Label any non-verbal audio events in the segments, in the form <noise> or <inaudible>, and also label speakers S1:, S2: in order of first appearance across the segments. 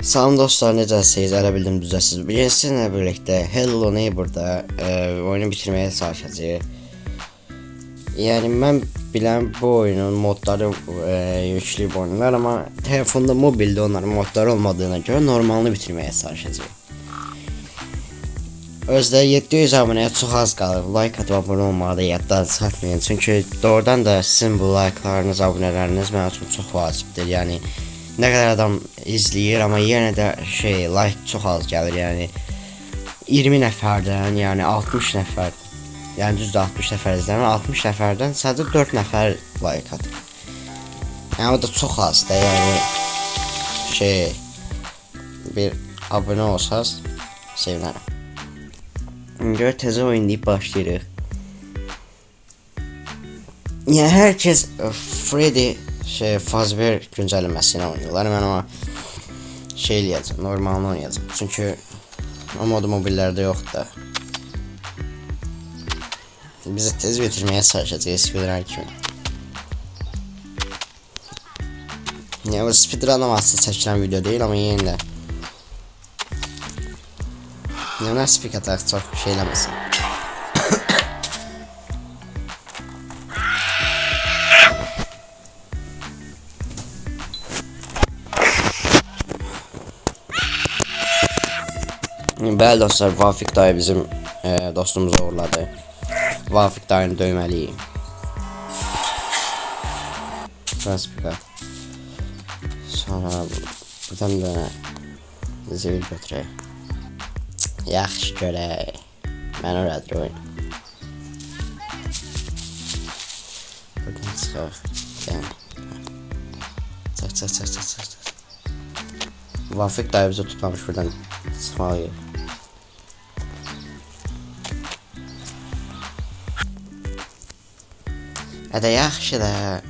S1: Salam dostlar, necəsiniz? Elə bildim düzəsiz. Bugün sizinlə birlikdə Hello Neighbor-da e, oyunu bitirməyə çalışacağıq. Yəni mən bilən bu oyunun modları e, yükləyib oynayırlar, amma telefonda, mobildə onların modları olmadığına görə normalını bitirməyə çalışacağıq. Özdə 700 abunəyə çox az qalır. Like atıb abunə olmağı da yaddan çıxartmayın. Çünki doğrudan da sizin bu like'larınız, abunələriniz mənim üçün çox vacibdir. Yəni nə qədər adam izləyir, amma yenə də şey like çox az gəlir. Yəni 20 nəfərdən, yəni 60 nəfər, yəni düzdür 60 nəfər izləyən, 60 nəfərdən sadəcə 4 nəfər like atır. Yəni o da çox azdır. Yəni şey bir abunə olsaz sevinərəm. Görə təzə oyun deyib başlayırıq. Yəni hər kəs ə, Freddy şey Fazbear güncəlləməsini oynayırlar. Mən amma şey eləyəcəm, normalını oynayacağam. Çünki o modu mobillərdə yoxdur da. Biz tez bitirməyə çalışacağıq speedrun kimi. Yəni bu speedrun aması çəkilən video deyil, amma yenə də Yəni spik ataraq çox şey eləməsin. Bəli dostlar, Vafik dayı bizim e, dostumuzu uğurladı. Vafik dayını döyməliyik. Raspika. Sonra buradan da zivil götürək. Yaxşı görək. Mən oradır oyun. Buradan çıxaq. Yəni. Çıx, çıx, çıx, çıx, çıx. Vafik dayı bizi tutmamış buradan çıxmalıyıq. Yaxşı da.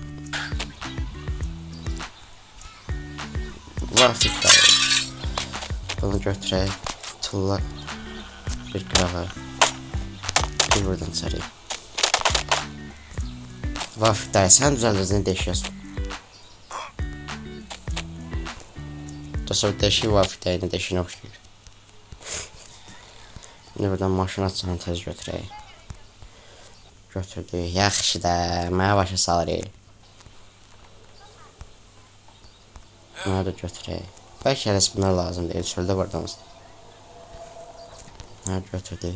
S1: Vafik dayı. Bunu götürək. Tulla. Bir qırağa. Bir buradan. Vafik dayı sən düzəldəcəksən deşiyorsun. Dostlar deşik Vafik dayının deşiyinə oxşayır. İndi buradan maşın açsanı tez götürək. Götürdük. Yaxşı da. Mənə başa salırıq. Bunu da götürək. Bəlkə hələ bunlar lazım deyil. Çöldə bardamız. Ha götürdü.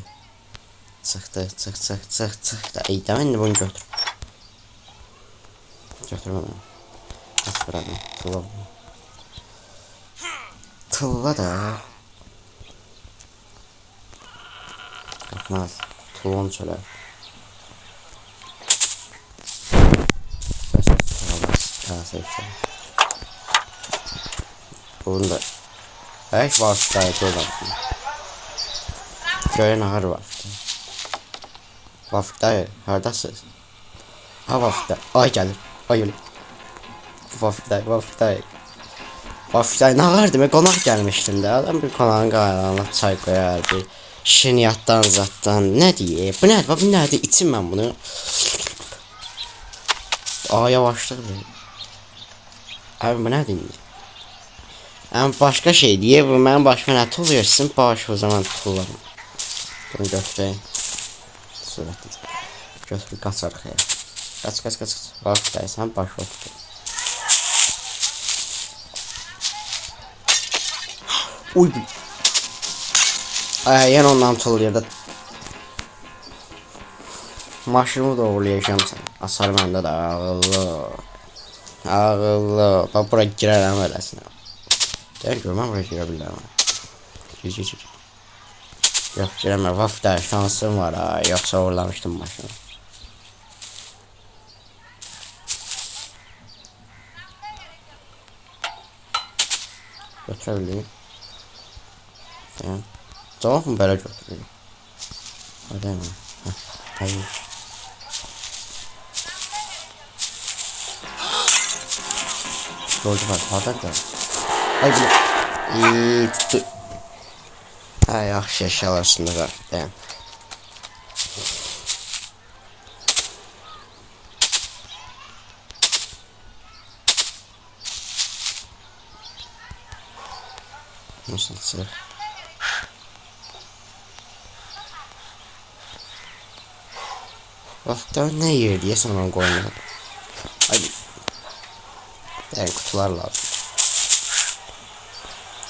S1: Çık, çık, çık, çık da. İyi tamam şimdi bunu götür. Götürme bunu. Aç bırakma. Tılla bunu. Tılla da. Kalkmaz. Tılla onu seçtim. Bunu da. Her gayet oradan. Gören ahır var. Vafik dayı, haradasınız? Ha dayı, ay gelir, ay dayı. Vafik dayı, ne ağır demek qonaq gəlmişdin də. Adam bir qonağın qaynağına çay qoyar, bir şirniyyatdan, zatdan, ne diye? Bu nədir, bu nədir, içim mən bunu. Aa, verin. Abi bu nədir indi? Ama başka şey diye bu benim başıma ne tuluyor sizin baş o zaman tullarım. Bunu götüreyim. Suratlı. Götür kaç arkaya. Kaç kaç kaç. Bak daysan baş vakti. Uy. Ay yan ondan tuluyor da. Maşını doğrulayacağım sen. Asar bende de ağıllı. Ağıllı. Bak buraya girerəm eləsinə. Deyir görməm buraya girə bilərəm. Gir gir gir. Yok giremem. Vaf da şansım var ha. Yoksa uğurlamıştım maşını. Götürebileyim. Tamam. Tamam mı böyle götüreyim? Hadi hemen. Heh, Yolcu var. Pardon da. Ay bile. İyi tuttu. Ha yaxşı əşyalar üstündə var. Dayan. Nasıl açılır? Bak da ne yer diye sana koymuyor. Hadi. Yani kutular lazım.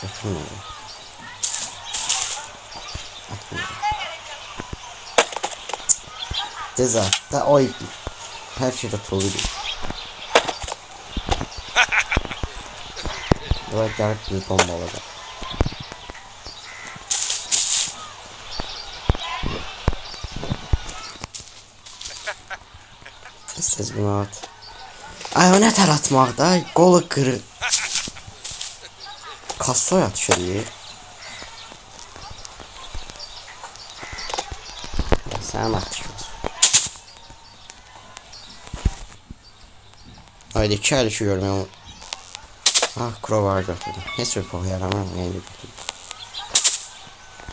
S1: Götürmüyorum. Atmıyorum. Ceza. Da oy. Her şeyde tolu değil. <laughs> Böyle garip bir bomba olacak. Tez-tez bunu at. Ay o nə tər atmaqda? Qolu qırı. Kassoy atış eləyir. Sən atışmaz. Haydi iki el şu görmüyorum. Ah crowbar götürdüm. Bir poh yaramam. Neyini götürdüm.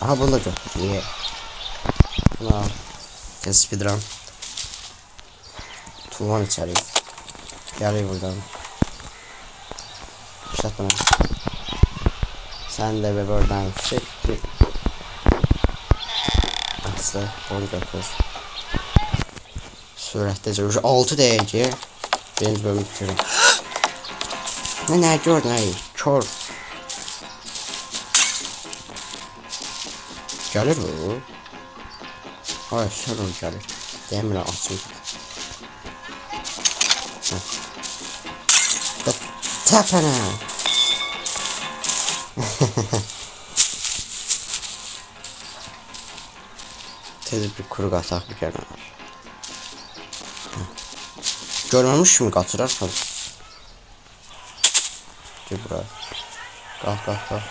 S1: Aha bunu da götürdüm. Niye? Bunu al. Speedrun. Tulman içeri. Gel buradan. Şat bana. Sen de be buradan. Çekti. Aslı. Onu götür. Sürətdə cəvəş 6 dəqiqə. Birinci bölümü bitirin. Ne ne gördün ay kör. Gelir bu. Hayır sorun gelir. Demirə açım. Təpənə. Tez bir kuru qataq bir kere. Görmemiş mi kaçırar tabii. Gel buraya. Kalk kalk kalk.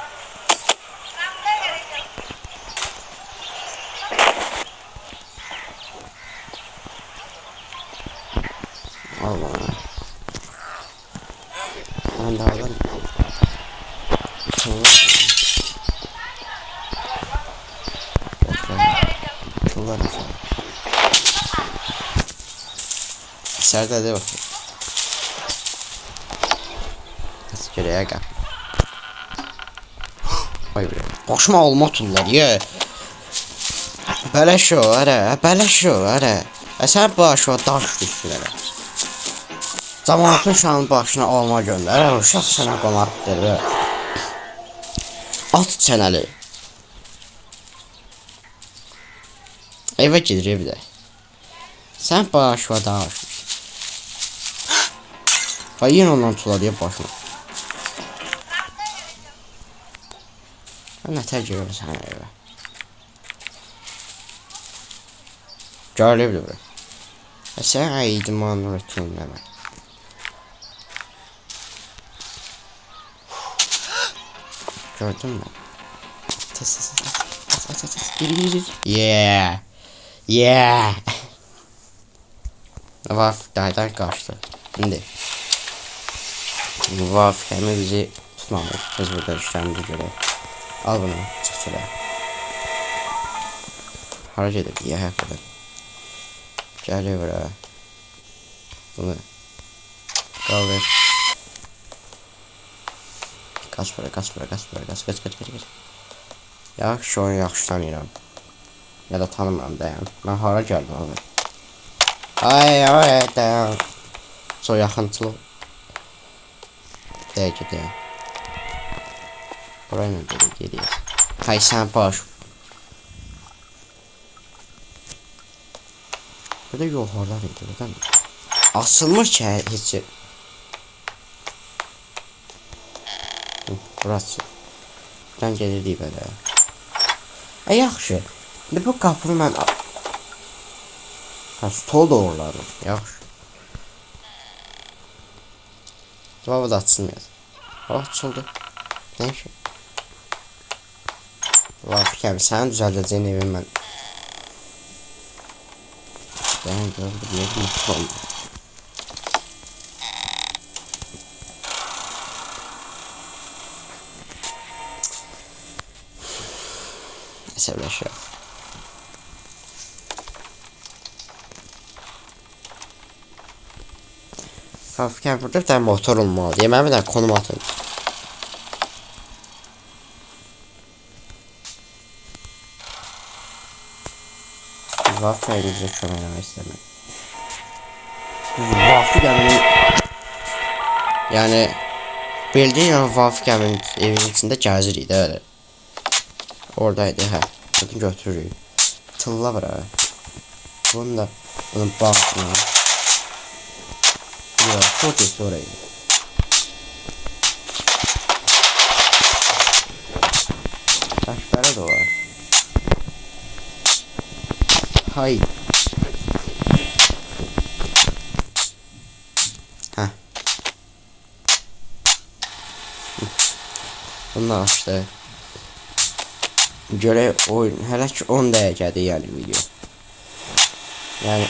S1: Allah. Ben. Tamam. Bekle. Kullanın sen. İçeride de bakayım. Askereye gel. Vay be. Başıma alma tullar ye. Beleş o ara, beleş o ara. E sen baş o daş ara. Zamanatın şanın başına alma gönder. Uşaq sənə qonaqdır be. At çənəli. Evə gedirik bir də. Sən baş o daş. Vay yine ondan tula diye başıma. Ben nətər görürsən evə. Görülüb bura. E sən idman rutinlə mən. Gördün mü? Tez tez tez. Aç aç aç aç. Gir gir gir. Yeah. Yeah. Vaf daydan kaçtı. Şimdi. Vaf hemen bizi tutmamış. Biz burada işlerimize göre. Al bunu. Çık şuraya. Harac edip ye hep burada. Gel buraya. Bunu. Kaldır. Kaç para kaç para kaç para kaç kaç kaç kaç kaç. Yaxşı onu yaxşı tanıyıram. Ya da tanımıram dayan. Ben hara geldim abi. Ay ay dayan. So yaxınçılıq. Dəqiqə dayan. Buraya nə belə geriyə. Hay sən baş. Burada yol harlar idi mı? Asılmış ki heç. Burası. Buradan gelirdik belə. E yaxşı. İndi bu qapını mən Ha stol da oralarım. Yaxşı. Cavabı da açılmıyor. Oh açıldı. Ne şey? Vafik abi sen düzeldeceğin evim ben. Ben gördüm mutlu oldum. herkese ulaşıyor. Kafken burada bir tane motor olmalı diye ben bir tane konum atayım. Vafa'ya gidecek şu an oynama istemem. Vafa gelmenin... Yani bildiğin Vafa gelmenin evin içinde caziriydi öyle. Oradaydı hə. Bunu götürürük. Tılla var ha. Bunu da bunun bağına. Yok, çok iyi orayı. Taşlara da var. Hay. Heh. Bunu açtı. Göre oyun hələ ki 10 dəqiqədir yəni video. Yəni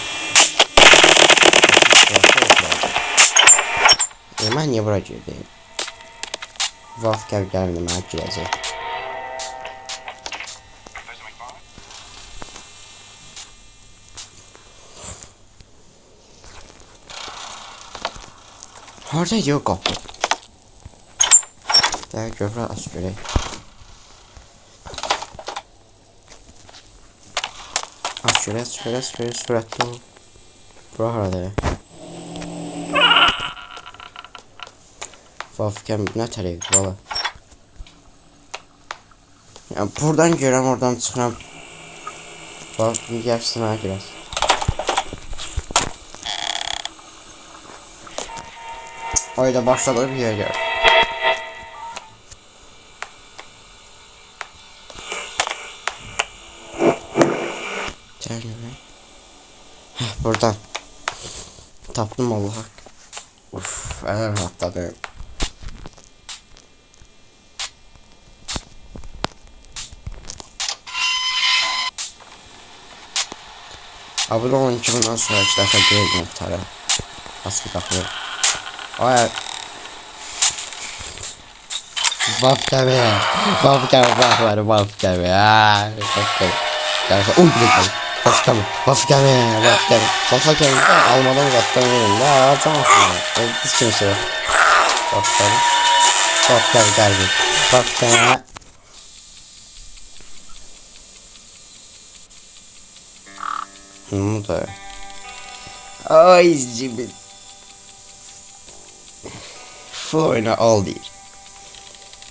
S1: E, mən niyə bura girdim? Valve gəl gəlmedi mənə girəcək. Haradaydı o qapı? Dəqiq gövrə aç görək. Görək, aç görək, sürətli ol. Bura haradadır? Vafken ne tarafa valla. Ya buradan görəm, oradan çıxıram. Bir gəlsin mənə biraz. Ayda başladı bir yer gör. Tercüme. Heh, buradan. Tapdım Allah. Uf, en rahatladım. Abone olun ki bundan sonra dəfə qeyd muhtara. Baskı qapıyor. Ay. Baf kəmi. Baf kəmi. Baf var. Baf. Aa, Baf. Gəlsə. Uy bir kəmi. Baf kəmi. Baf kəmi. Baf kəmi. Baf kəmi. Almadan uzaqdan verin. Ya cansın. Biz kimsə yok. Baf kəmi. Baf kəmi gəldi. Baf kəmi. Ну да. Ay cibi. Florina al değil.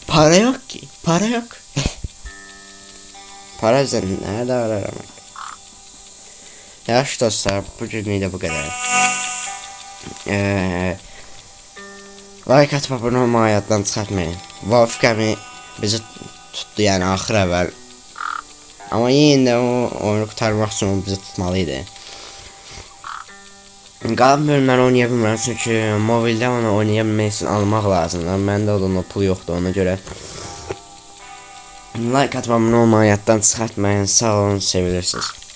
S1: Para yok ki. Para yok. <laughs> Para üzerinde nerede aramak? Yaş dostlar bu cümleyi bu kadar. Ee, like atıp abone olmayı hayattan çıkartmayın. Valve Gami bizi tuttu yani ahır evvel. Ama yine de o oyunu kurtarmak için o bizi tutmalıydı. Qalan bölümləri oynaya bilmirəm çünki mobildə onu oynaya bilmək üçün almaq lazımdır. Məndə o da pul yoxdur ona görə. Like atmamın olmayan yaddan çıxartmayın. Sağ olun, sevilirsiniz.